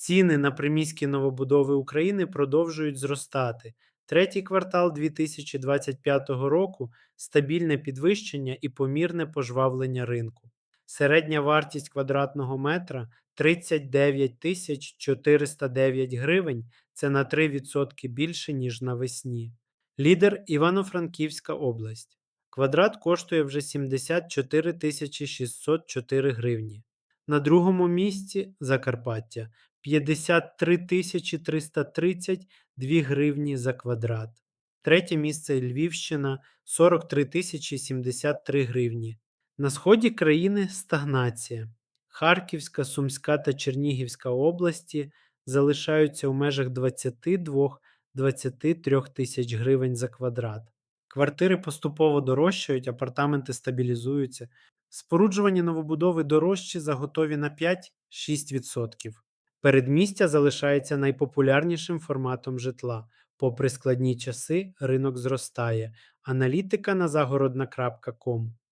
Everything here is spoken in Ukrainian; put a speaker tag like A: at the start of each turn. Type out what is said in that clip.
A: Ціни на приміські новобудови України продовжують зростати. Третій квартал 2025 року стабільне підвищення і помірне пожвавлення ринку. Середня вартість квадратного метра 39 тисяч 409 гривень. Це на 3% більше, ніж навесні. Лідер Івано-Франківська область. Квадрат коштує вже 74 тисячі 604 гривні. На другому місці Закарпаття 53 тисячі 332 гривні за квадрат. Третє місце Львівщина 43 тисячі 73 гривні. На сході країни стагнація. Харківська, Сумська та Чернігівська області залишаються у межах 22-23 тисяч гривень за квадрат. Квартири поступово дорожчають, апартаменти стабілізуються. Споруджувані новобудови дорожчі за готові на 5-6%. Передмістя залишається найпопулярнішим форматом житла. Попри складні часи, ринок зростає. Аналітика на загородна.ком.